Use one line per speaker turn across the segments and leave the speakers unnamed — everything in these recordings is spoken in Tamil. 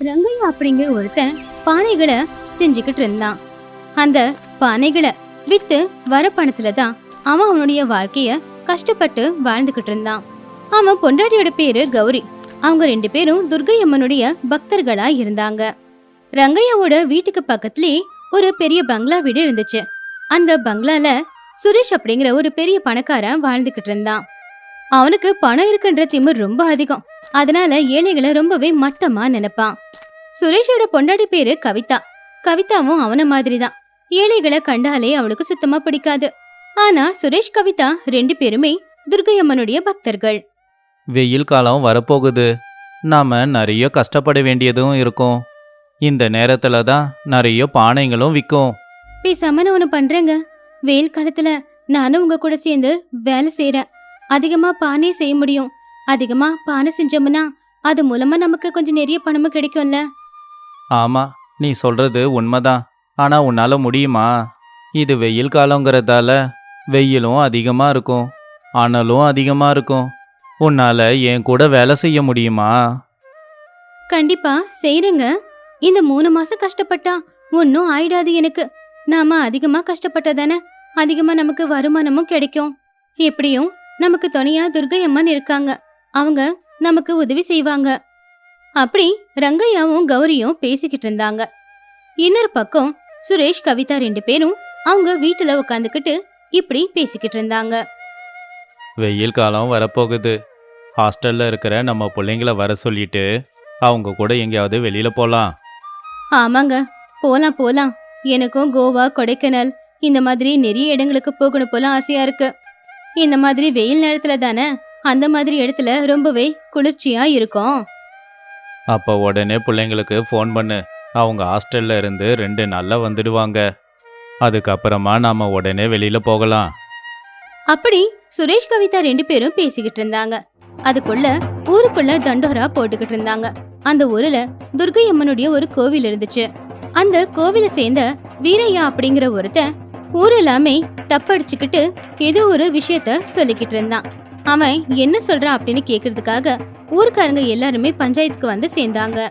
ரங்கையா அப்படிங்கிற ஒருத்தன் பானைகளை செஞ்சுக்கிட்டு இருந்தான். அந்த பானைகளை வித்து வர பணத்துல தான் அவன் அவனுடைய வாழ்க்கைய கஷ்டப்பட்டு வாழ்ந்துகிட்டு இருந்தான். அவன் பொண்டாட்டியோட பேரு கௌரி. அவங்க ரெண்டு பேரும் துர்கை அம்மனுடைய பக்தர்களா இருந்தாங்க. ரங்கையாவோட வீட்டுக்கு பக்கத்துலயே ஒரு பெரிய பங்களா வீடு இருந்துச்சு. அந்த பங்களால சுரேஷ் அப்படிங்கிற ஒரு பெரிய பணக்காரன் வாழ்ந்துகிட்டு இருந்தான். அவனுக்கு பணம் இருக்குன்ற திமிர் ரொம்ப அதிகம். அதனால ஏழைகளை ரொம்பவே மட்டமா நினைப்பான். சுரேஷோட பொண்டாடி பேரு கவிதா. கவிதாவும் அவன மாதிரி தான் ஏழைகளை கண்டாலே அவளுக்கு சுத்தமா பிடிக்காது. ஆனா சுரேஷ் கவிதா ரெண்டு பேருமே துர்கையம்மனுடைய பக்தர்கள்.
வெயில் காலம் வரப்போகுது. நாம நிறைய கஷ்டப்பட வேண்டியதும் இருக்கும். இந்த நேரத்துல தான் நிறைய பானைகளும் விற்கும்
பேசாம நான் ஒண்ணு பண்றேங்க. வெயில் காலத்துல நானும் உங்க கூட சேர்ந்து வேலை செய்யறேன் அதிகமா பானை செய்ய முடியும். அதிகமா பானை செஞ்சோம்னா அது மூலமா நமக்கு கொஞ்சம் நிறைய பணமும் கிடைக்கும்ல.
ஆமா நீ சொல்றது உண்மைதான். ஆனா உன்னால முடியுமா? இது வெயில் காலங்கிறதால வெயிலும் அதிகமா இருக்கும். அனலும் அதிகமா இருக்கும். உன்னால என் கூட வேலை செய்ய முடியுமா?
கண்டிப்பா செய்யறேங்க இந்த மூணு மாசம் கஷ்டப்பட்டா ஒன்னும் ஆயிடாது எனக்கு. நாம அதிகமா கஷ்டப்பட்டதானே அதிகமா நமக்கு வருமானமும் கிடைக்கும். எப்படியும் நமக்கு துணையா துர்கை அம்மன் இருக்காங்க. அவங்க நமக்கு உதவி செய்வாங்க. அப்படி ரங்கையாவும் கௌரியும் பேசிக்கிட்டு இருந்தாங்க. இன்னொரு பக்கம் சுரேஷ் கவிதா ரெண்டு பேரும் அவங்க வீட்டுல உட்காந்துக்கிட்டு இப்படி பேசிக்கிட்டு இருந்தாங்க.
வெயில் காலம் வரப்போகுது. ஹாஸ்டல்ல இருக்கிற நம்ம பிள்ளைங்கள வர சொல்லிட்டு அவங்க கூட எங்கேயாவது வெளியில போலாம்.
ஆமாங்க. போலாம் போலாம். எனக்கும் கோவா கொடைக்கானல் இந்த மாதிரி நிறைய இடங்களுக்கு போகணும் போல ஆசையா இருக்கு. இந்த மாதிரி வெயில் நேரத்துல தானே அந்த மாதிரி இடத்துல ரொம்பவே குளிர்ச்சியா இருக்கும்.
அப்ப உடனே பிள்ளைங்களுக்கு ஃபோன் பண்ணு. அவங்க ஹாஸ்டல்ல இருந்து ரெண்டு நாள்ல வந்துடுவாங்க. அதுக்கப்புறமா நாம உடனே வெளியில போகலாம்.
அப்படி சுரேஷ் கவிதா ரெண்டு பேரும் பேசிக்கிட்டு இருந்தாங்க. அதுக்குள்ள ஊருக்குள்ள தண்டோரா போட்டுக்கிட்டு இருந்தாங்க. அந்த ஊர்ல துர்கை அம்மனுடைய ஒரு கோவில் இருந்துச்சு. அந்த கோவிலை சேர்ந்த வீரையா அப்படிங்கிற ஒருத்தன் ஊர் எல்லாமே தப்படிச்சுக்கிட்டு ஏதோ ஒரு விஷயத்த சொல்லிக்கிட்டு இருந்தான். அவன் என்ன சொல்றான் அப்படின்னு கேக்குறதுக்காக ஊருக்காரங்க எல்லாருமே பஞ்சாயத்துக்கு வந்து சேர்ந்தாங்க.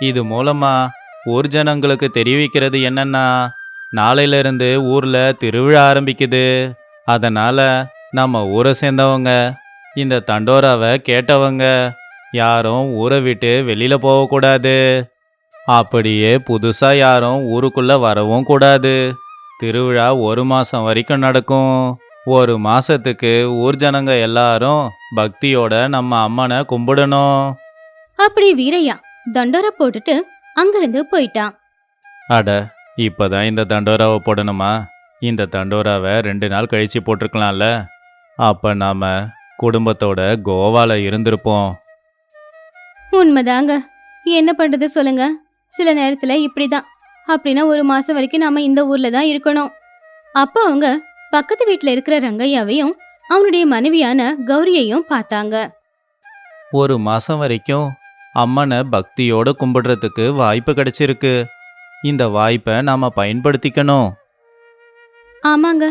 இது மூலமா ஊர் ஜனங்களுக்கு தெரிவிக்கிறது என்னன்னா நாளையில இருந்து ஊர்ல திருவிழா ஆரம்பிக்குது. அதனால நம்ம ஊரை சேர்ந்தவங்க இந்த தண்டோராவை கேட்டவங்க யாரும் ஊரை விட்டு வெளியில போகக்கூடாது. அப்படியே புதுசா யாரும் ஊருக்குள்ள வரவும் கூடாது. திருவிழா ஒரு மாசம் வரைக்கும் நடக்கும். ஒரு மாசத்துக்கு ஊர் ஜனங்க எல்லாரும் பக்தியோட நம்ம அம்மனை கும்பிடணும்.
அப்படி வீரையா தண்டோரா போட்டுட்டு அங்கிருந்து போயிட்டான்.
அட இப்பதான் இந்த தண்டோராவை போடணுமா? இந்த தண்டோராவை ரெண்டு நாள் கழிச்சு போட்டிருக்கலாம்ல. அப்ப நாம குடும்பத்தோட கோவால இருந்திருப்போம்.
உண்மைதாங்க. என்ன பண்றது சொல்லுங்க. சில நேரத்துல இப்படிதான். அப்படின்னா ஒரு மாசம் வரைக்கும் நாம இந்த ஊர்ல தான் இருக்கணும். அப்ப அவங்க பக்கத்து வீட்ல இருக்கிற ரங்கையாவையும் அவனுடைய மனைவியான கௌரியையும் பார்த்தாங்க.
ஒரு மாசம் வரைக்கும் அம்மனை பக்தியோட கும்பிடுறதுக்கு வாய்ப்பு கிடைச்சிருக்கு. இந்த வாய்ப்பை நாம பயன்படுத்திக்கணும்.
ஆமாங்க.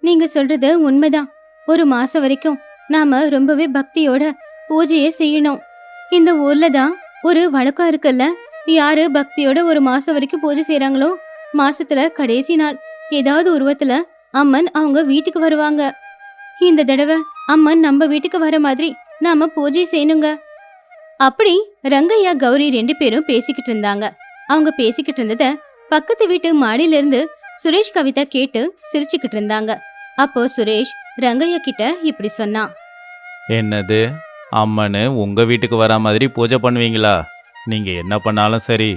நீங்க சொல்றது உண்மைதான். ஒரு மாசம் வரைக்கும் நாம ரொம்பவே பக்தியோட பூஜையை செய்யணும். இந்த ஊர்ல தான் ஒரு வழக்கம் இருக்குல்ல? யாரு பக்தியோட ஒரு மாசம் வரைக்கும் பூஜை செய்றாங்களோ? மாசத்துல கடைசி நாள் ஏதாவது உருவத்துல அம்மன் அவங்க வீட்டுக்கு வருவாங்க. இந்த தடவை அம்மன் நம்ம வீட்டுக்கு வர மாதிரி நாம பூஜை செய்யணுங்க. அப்படி ரங்கையா கௌரி ரெண்டு பேரும் பேசிக்கிட்டு இருந்தாங்க. அவங்க பேசிக்கிட்டு இருந்தத பக்கத்து வீட்டு மாடியில இருந்து சுரேஷ் கவிதா கேட்டு சிரிச்சுக்கிட்டு இருந்தாங்க. அப்போ சுரேஷ் ரங்கையா கிட்ட இப்படி சொன்னான்.
என்னது? அம்மனு உங்க வீட்டுக்கு வரா மாதிரி பூஜை பண்ணுவீங்களா? நீங்க என்ன பண்ணாலும் சரி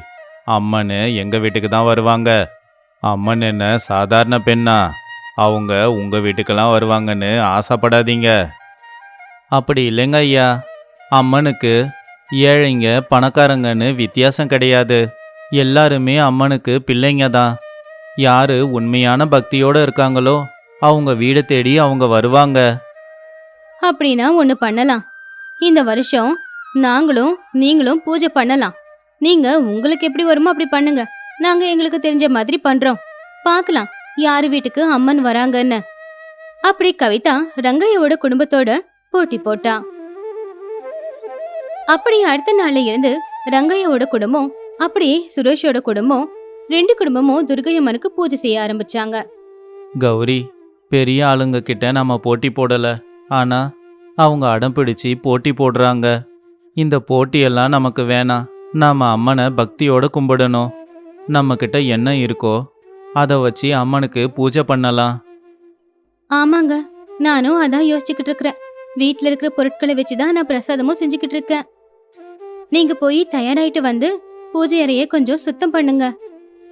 அம்மனு எங்க வீட்டுக்கு தான் வருவாங்க. அம்மன் என்ன சாதாரண பெண்ணா? அவங்க உங்கள் வீட்டுக்கெல்லாம் வருவாங்கன்னு ஆசைப்படாதீங்க. அப்படி இல்லைங்க ஐயா. அம்மனுக்கு ஏழைங்க பணக்காரங்கன்னு வித்தியாசம் கிடையாது. எல்லாருமே அம்மனுக்கு பிள்ளைங்க தான். யார் உண்மையான பக்தியோடு இருக்காங்களோ அவங்க வீடை தேடி அவங்க வருவாங்க.
அப்படின்னா ஒன்று பண்ணலாம். இந்த வருஷம் நாங்களும் நீங்களும் பூஜை பண்ணலாம். நீங்க உங்களுக்கு எப்படி வருமோ அப்படி பண்ணுங்க. நாங்க எங்களுக்கு தெரிஞ்ச மாதிரி பண்றோம். பார்க்கலாம். யார் வீட்டுக்கு அம்மன் வராங்கன்னு. அப்படி கவிதா ரங்கையோட குடும்பத்தோட போட்டி போட்டா. அப்படி அடுத்த நாள்ல இருந்து ரங்கையோட குடும்பம் அப்படியே சுரேஷோட குடும்பம் ரெண்டு குடும்பமும் துர்கையம்மனுக்கு பூஜை செய்ய ஆரம்பிச்சாங்க.
கௌரி பெரிய ஆளுங்க கிட்ட நம்ம போட்டி போடல. ஆனா அவங்க அடம் பிடிச்சு போட்டி போடுறாங்க. இந்த போட்டியெல்லாம் நமக்கு வேணாம். நாம அம்மனை பக்தியோட கும்பிடணும். நம்ம கிட்ட என்ன இருக்கோ அதை வச்சு அம்மனுக்கு பூஜை பண்ணலாம்.
ஆமாங்க. நானும் அதான் யோசிச்சுக்கிட்டு இருக்கிறேன். வீட்டில் இருக்கிற பொருட்களை வச்சு தான் நான் பிரசாதமும் செஞ்சுக்கிட்டு இருக்கேன். நீங்க போய் தயாராயிட்டு வந்து பூஜை அறைய கொஞ்சம் சுத்தம் பண்ணுங்க.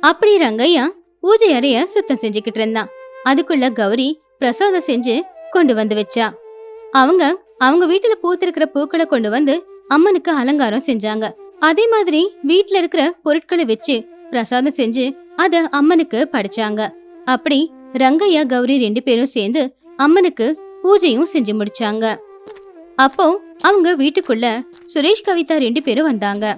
அப்படி ரங்கையா பூஜை அறைய சுத்தம் செஞ்சுக்கிட்டு இருந்தான். அதுக்குள்ள கௌரி பிரசாதம் செஞ்சு கொண்டு வந்து வச்சா. அவங்க அவங்க வீட்டுல பூத்திருக்கிற பூக்களை கொண்டு வந்து அம்மனுக்கு அலங்காரம் செஞ்சாங்க. அதே மாதிரி வீட்டுல இருக்கிற பொருட்களை வச்சு பிரசாதம் செஞ்சு அத அம்மனுக்கு படைச்சாங்க. அப்படி ரங்கையா கௌரி ரெண்டு பேரும் சேர்ந்து அம்மனுக்கு பூஜையும் செஞ்சு முடிச்சாங்க. அப்போ அவங்க வீட்டுக்குள்ள சுரேஷ் கவிதா ரெண்டு பேரும் வந்தாங்க.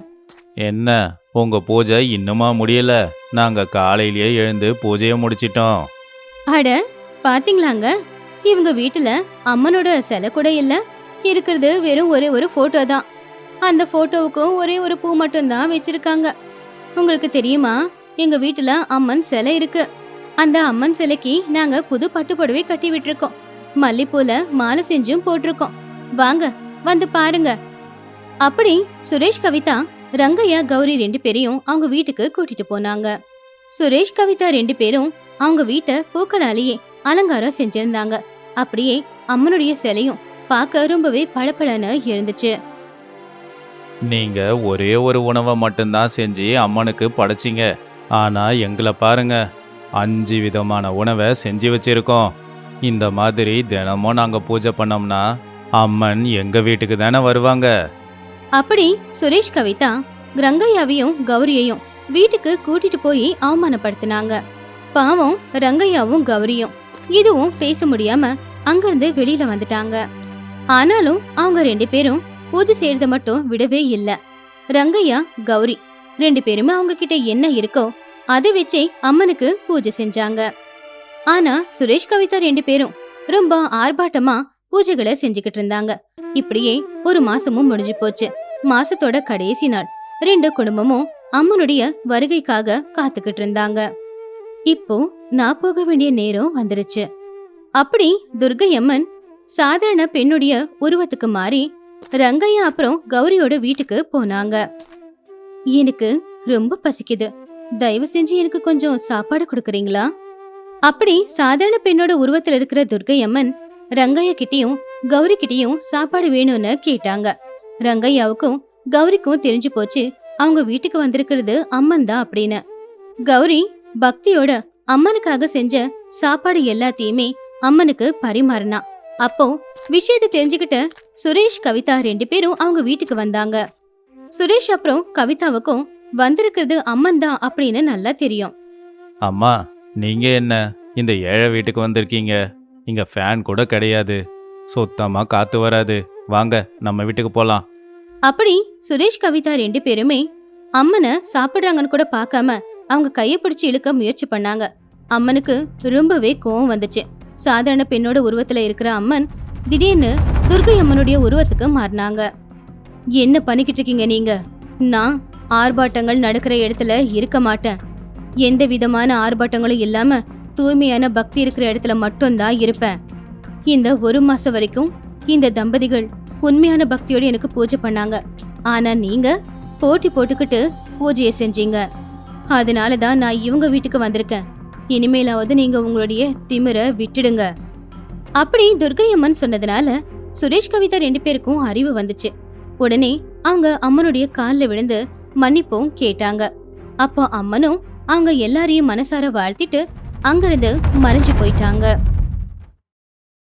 என்ன? உங்க பூஜை இன்னுமா முடியல? நாங்க காலையிலேயே எழுந்து பூஜையை முடிச்சிட்டோம்.
அட பாத்தீங்களாங்க? இவங்க வீட்டுல அம்மனோட சிலை கூட இல்ல. இருக்கிறது வெறும் ஒரே ஒரு போட்டோ தான். அந்த போட்டோவுக்கும் ஒரே ஒரு பூ மட்டும்தான் வச்சிருக்காங்க. உங்களுக்கு தெரியுமா? எங்க வீட்டுல அம்மன் சிலை இருக்கு. அந்த அம்மன் சிலைக்கு நாங்க புது பட்டு கட்டி விட்டுருக்கோம். மல்லிப்பூல மாலை செஞ்சும் போட்டிருக்கோம். வாங்க வந்து பாருங்க. அப்படி சுரேஷ் கவிதா ரங்கையா கௌரி ரெண்டு பேரையும் அவங்க வீட்டுக்கு கூட்டிட்டு போனாங்க. சுரேஷ் கவிதா ரெண்டு பேரும் அவங்க வீட்டை பூக்களாலேயே அலங்காரம் செஞ்சிருந்தாங்க. அப்படியே அம்மனுடைய சிலையும் பார்க்க ரொம்பவே பளபளன்னு இருந்துச்சு.
நீங்க ஒரே ஒரு உணவை மட்டும்தான் செஞ்சு அம்மனுக்கு படைச்சிங்க. ஆனால் எங்களை பாருங்க அஞ்சு விதமான உணவை செஞ்சு வச்சிருக்கோம். இந்த மாதிரி தினமும் நாங்கள் பூஜை பண்ணோம்னா அம்மன் எங்க வீட்டுக்கு தானே வருவாங்க.
அப்படி சுரேஷ் கவிதா ரங்கையாவையும் கௌரியையும் வீட்டுக்கு கூட்டிட்டு போய் அவமானப்படுத்தினாங்க. பாவம் ரங்கையாவும் கௌரியும் இதுவும் பேச முடியாம அங்கிருந்து வெளியில வந்துட்டாங்க. ஆனாலும் அவங்க ரெண்டு பேரும் பூஜை செய்யறத மட்டும் விடவே இல்ல. ரங்கையா கௌரி ரெண்டு பேருமே அவங்க கிட்ட என்ன இருக்கோ அதை வச்சே அம்மனுக்கு பூஜை செஞ்சாங்க. ஆனா சுரேஷ் கவிதா ரெண்டு பேரும் ரொம்ப ஆர்ப்பாட்டமா பூஜைகளை செஞ்சுக்கிட்டு இருந்தாங்க. இப்படியே ஒரு மாசமும் முடிஞ்சு போச்சு. மாசத்தோட கடைசி நாள். ரெண்டு குடும்பமும் அம்மனுடைய வருகைக்காக காத்துக்கிட்டு இருந்தாங்க. இப்போ நான் போக வேண்டிய நேரம் வந்துருச்சு. அப்படி துர்கை அம்மன் சாதாரண பெண்ணுடைய உருவத்துக்கு மாறி ரங்கையா அப்புறம் கௌரியோட வீட்டுக்கு போனாங்க. எனக்கு ரொம்ப பசிக்குது. தயவு செஞ்சு எனக்கு கொஞ்சம் சாப்பாடு கொடுக்குறீங்களா? அப்படி சாதாரண பெண்ணோட உருவத்துல இருக்கிற துர்கை அம்மன் ரங்கையா கிட்டயும் கௌரி கிட்டயும் சாப்பாடு வேணும்னு கேட்டாங்க. ரங்கையாவுக்கும் கௌரிக்கும் தெரிஞ்சு போச்சு அவங்க வீட்டுக்கு வந்திருக்கிறது அம்மன் தான் அப்படின்னு. கௌரி பக்தியோட அம்மனுக்காக செஞ்ச சாப்பாடு எல்லாத்தையுமே அம்மனுக்கு பரிமாறினா. அப்போ விஷயத்தை தெரிஞ்சுக்கிட்ட சுரேஷ் கவிதா ரெண்டு பேரும் அவங்க வீட்டுக்கு வந்தாங்க. சுரேஷ் அப்புறம் கவிதாவுக்கும் வந்திருக்கிறது அம்மன் தான் அப்படின்னு நல்லா தெரியும்.
அம்மா நீங்க என்ன இந்த ஏழை வீட்டுக்கு வந்திருக்கீங்க? இங்க ஃபேன் கூட கிடையாது. சுத்தமா காத்து வராது. வாங்க நம்ம வீட்டுக்கு போலாம்.
அப்படி சுரேஷ் கவிதா ரெண்டு பேருமே அம்மனை சாப்பிடுறாங்கன்னு கூட பார்க்காம அவங்க கையை பிடிச்சு இழுக்க முயற்சி பண்ணாங்க. அம்மனுக்கு ரொம்பவே கோவம் வந்துச்சு. சாதாரண பெண்ணோட உருவத்துல இருக்கிற அம்மன் திடீர்னு துர்கை அம்மனுடைய உருவத்துக்கு மாறினாங்க. என்ன பண்ணிக்கிட்டு இருக்கீங்க நீங்க? நான் ஆர்ப்பாட்டங்கள் நடக்கிற இடத்துல இருக்க மாட்டேன். எந்த விதமான ஆர்ப்பாட்டங்களும் இல்லாம தூய்மையான பக்தி இருக்கிற இடத்துல மட்டும்தான் இருப்பேன். இந்த ஒரு மாசம் வரைக்கும் இந்த தம்பதிகள் உண்மையான பக்தியோடு எனக்கு பூஜை பண்ணாங்க. ஆனா நீங்க போட்டி போட்டுக்கிட்டு பூஜையை செஞ்சீங்க. அதனால தான் நான் இவங்க வீட்டுக்கு வந்திருக்கேன். இனிமேலாவது நீங்க உங்களுடைய திமிர விட்டுடுங்க. அப்படி துர்கையம்மன் சொன்னதுனால சுரேஷ் கவிதா ரெண்டு பேருக்கும் அறிவு வந்துச்சு. உடனே அவங்க அம்மனுடைய காலில் விழுந்து மன்னிப்பும் கேட்டாங்க. அப்போ அம்மனும் அவங்க எல்லாரையும் மனசார வாழ்த்திட்டு அங்கிருந்து மறைஞ்சு போயிட்டாங்க.